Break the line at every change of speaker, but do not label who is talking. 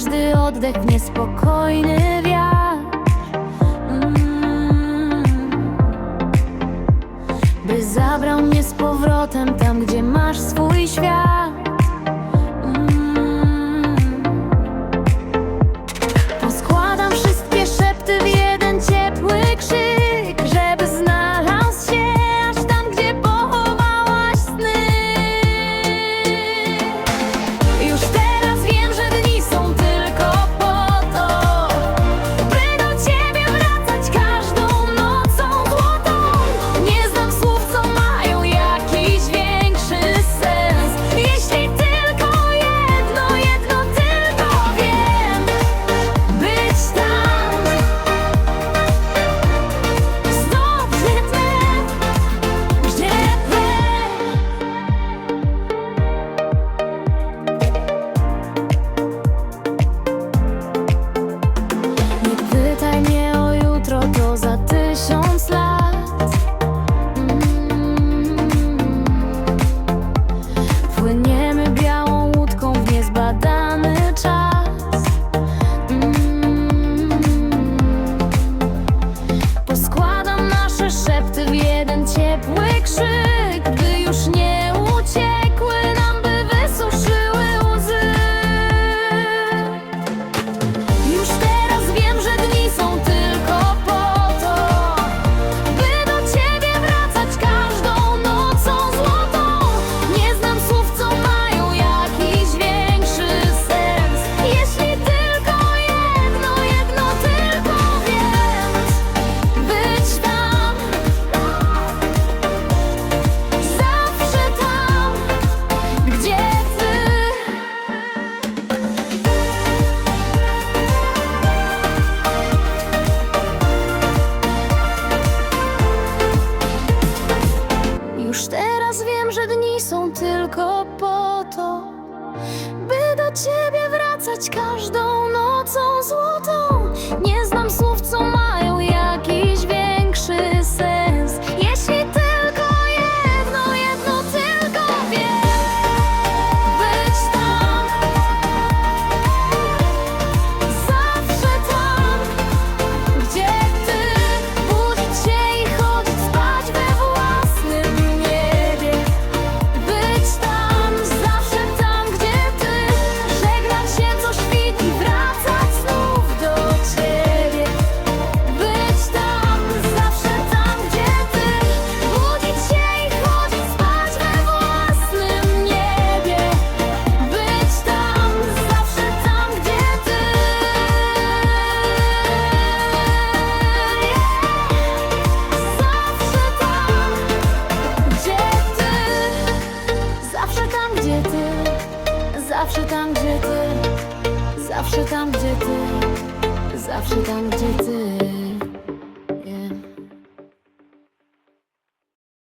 każdy oddech niespokojny dni są tylko po to, by do ciebie wracać każdą nocą złotą. Zawsze tam, gdzie ty Zawsze tam, gdzie ty Zawsze tam, gdzie ty.